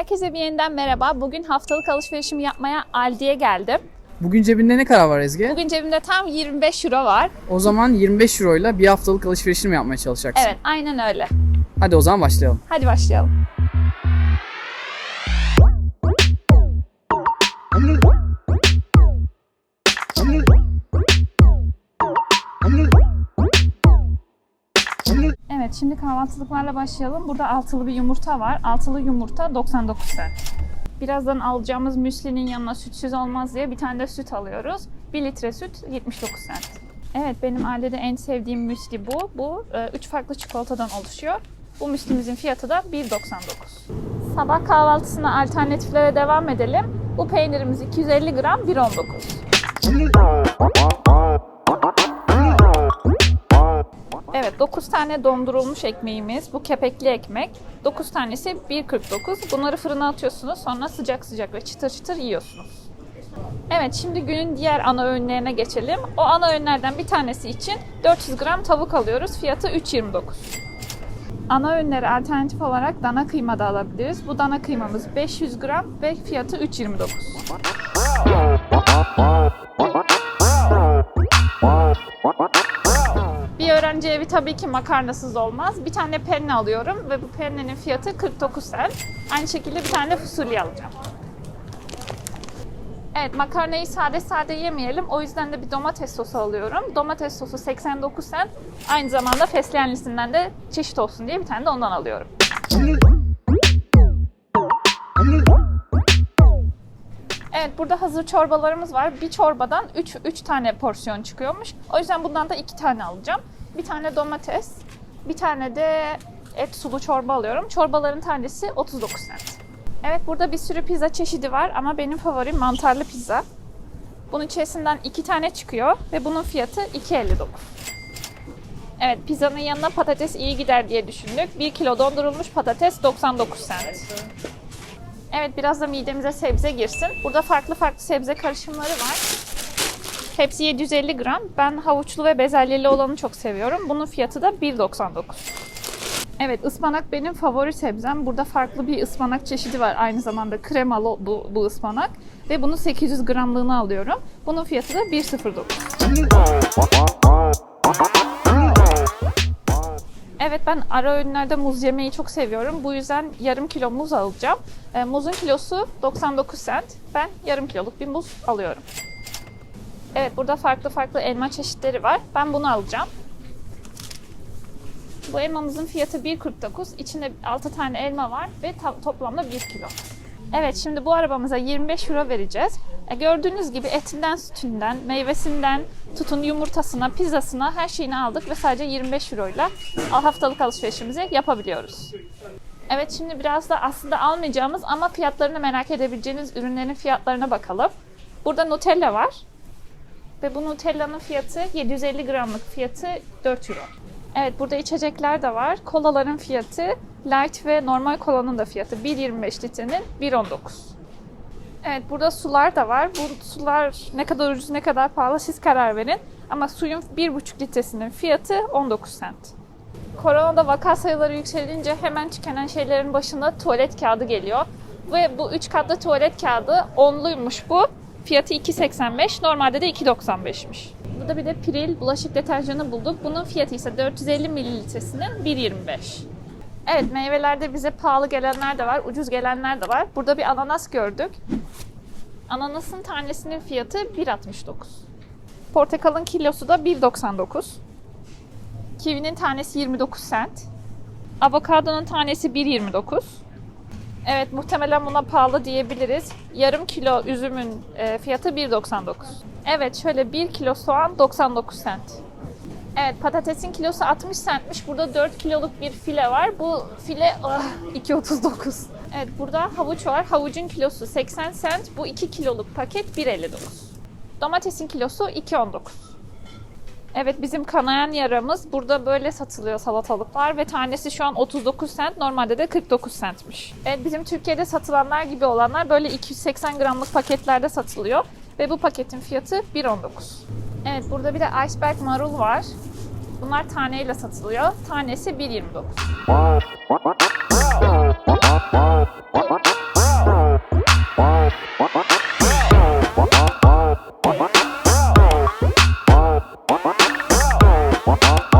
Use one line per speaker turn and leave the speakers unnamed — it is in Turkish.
Herkese bir yeniden merhaba. Bugün haftalık alışverişimi yapmaya Aldi'ye geldim.
Bugün cebinde ne kadar var Ezgi?
Bugün cebimde tam 25 euro var.
O zaman 25 euro ile bir haftalık alışverişini mi yapmaya çalışacaksın?
Evet, aynen öyle.
Hadi o zaman başlayalım.
Hadi başlayalım. Evet, şimdi kahvaltılıklarla başlayalım. Burada altılı bir yumurta var. Altılı yumurta 99 cent. Birazdan alacağımız müslinin yanına sütsüz olmaz diye bir tane de süt alıyoruz. 1 litre süt 79 cent. Evet benim ailede en sevdiğim müsli bu. Bu 3 farklı çikolatadan oluşuyor. Bu müslimizin fiyatı da 1.99. Sabah kahvaltısına alternatiflere devam edelim. Bu peynirimiz 250 gram 1.19. 9 tane dondurulmuş ekmeğimiz. Bu kepekli ekmek. 9 tanesi 1.49. Bunları fırına atıyorsunuz. Sonra sıcak sıcak ve çıtır çıtır yiyorsunuz. Evet şimdi günün diğer ana öğünlerine geçelim. O ana öğünlerden bir tanesi için 400 gram tavuk alıyoruz. Fiyatı 3.29. Ana öğünleri alternatif olarak dana kıyma da alabiliriz. Bu dana kıymamız 500 gram ve fiyatı 3.29. tabii ki makarnasız olmaz. Bir tane penne alıyorum ve bu pennenin fiyatı 49 cent. Aynı şekilde bir tane fasulye alacağım. Evet makarnayı sade sade yemeyelim. O yüzden de bir domates sosu alıyorum. Domates sosu 89 cent. Aynı zamanda fesleğenlisinden de çeşit olsun diye bir tane de ondan alıyorum. Evet burada hazır çorbalarımız var. Bir çorbadan 3 3 tane porsiyon çıkıyormuş. O yüzden bundan da 2 tane alacağım. Bir tane domates, bir tane de et sulu çorba alıyorum. Çorbaların tanesi 39 cent. Evet burada bir sürü pizza çeşidi var ama benim favorim mantarlı pizza. Bunun içerisinden 2 tane çıkıyor ve bunun fiyatı 2.59. Evet pizzanın yanına patates iyi gider diye düşündük. 1 kilo dondurulmuş patates 99 cent. Evet biraz da midemize sebze girsin. Burada farklı farklı sebze karışımları var. Hepsi 750 gram. Ben havuçlu ve bezelyeli olanı çok seviyorum. Bunun fiyatı da 1.99. Evet ıspanak benim favori sebzem. Burada farklı bir ıspanak çeşidi var. Aynı zamanda kremalı bu, bu ıspanak. Ve bunu 800 gramlığını alıyorum. Bunun fiyatı da 1.09. Evet ben ara öğünlerde muz yemeyi çok seviyorum. Bu yüzden yarım kilo muz alacağım. E, muzun kilosu 99 cent. Ben yarım kiloluk bir muz alıyorum. Evet burada farklı farklı elma çeşitleri var. Ben bunu alacağım. Bu elmamızın fiyatı 1.49. İçinde 6 tane elma var ve toplamda 1 kilo. Evet şimdi bu arabamıza 25 euro vereceğiz. E, gördüğünüz gibi etinden, sütünden, meyvesinden, tutun yumurtasına, pizzasına her şeyini aldık ve sadece 25 euro ile haftalık alışverişimizi yapabiliyoruz. Evet şimdi biraz da aslında almayacağımız ama fiyatlarını merak edebileceğiniz ürünlerin fiyatlarına bakalım. Burada Nutella var. Ve bu Nutella'nın fiyatı 750 gramlık fiyatı 4 euro. Evet burada içecekler de var. Kolaların fiyatı light ve normal kolanın da fiyatı 1.25 litrenin 1.19. Evet burada sular da var. Bu sular ne kadar ucuz ne kadar pahalı siz karar verin. Ama suyun 1.5 litresinin fiyatı 19 cent. Koronada vaka sayıları yükselince hemen tükenen şeylerin başında tuvalet kağıdı geliyor. Ve bu 3 katlı tuvalet kağıdı onluymuş bu. Fiyatı 2.85. Normalde de 2.95'miş. Burada bir de Piril bulaşık deterjanı bulduk. Bunun fiyatı ise 450 mililitresinin 1.25. Evet meyvelerde bize pahalı gelenler de var, ucuz gelenler de var. Burada bir ananas gördük. Ananasın tanesinin fiyatı 1.69. Portakalın kilosu da 1.99. Kivinin tanesi 29 cent. Avokadonun tanesi 1.29. Evet muhtemelen buna pahalı diyebiliriz. Yarım kilo üzümün e, fiyatı 1.99. Evet şöyle 1 kilo soğan 99 cent. Evet patatesin kilosu 60 centmiş. Burada 4 kiloluk bir file var. Bu file ah, 2.39. Evet burada havuç var. Havucun kilosu 80 cent. Bu 2 kiloluk paket 1.59. Domatesin kilosu 2.19. Evet bizim kanayan yaramız burada böyle satılıyor salatalıklar ve tanesi şu an 39 cent normalde de 49 centmiş. Evet bizim Türkiye'de satılanlar gibi olanlar böyle 280 gramlık paketlerde satılıyor ve bu paketin fiyatı 1.19. Evet burada bir de iceberg marul var. Bunlar taneyle satılıyor. Tanesi 1.29. uh, uh.